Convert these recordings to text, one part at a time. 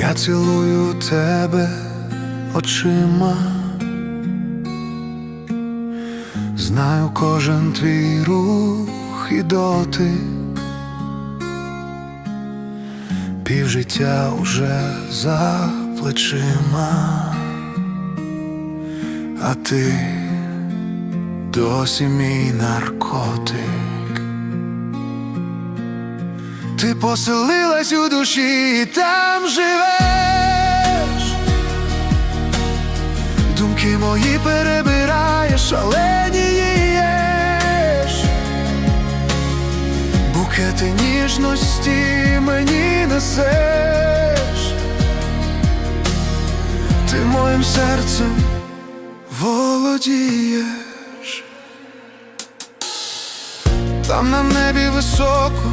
Я цілую тебе очима, знаю кожен твій рух і дотик, півжиття уже за плечима, а ти досі мій наркотик. Ти поселилась у душі і там живеш. Думки мої перебираєш, шаленієш. Букети ніжності мені несеш. Ти моїм серцем володієш. Там на небі високо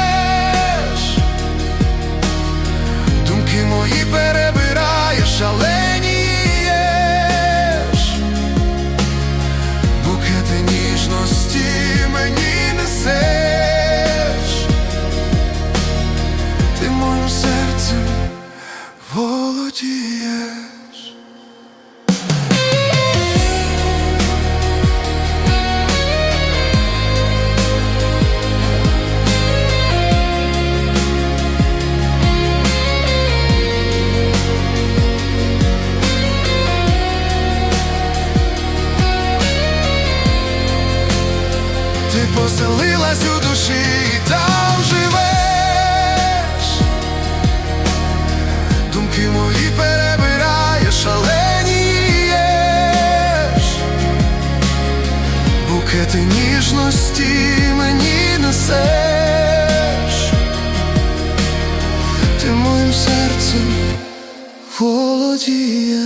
Ти поселилась у душі і там радості мені несеш, ти моїм серцем холодієш.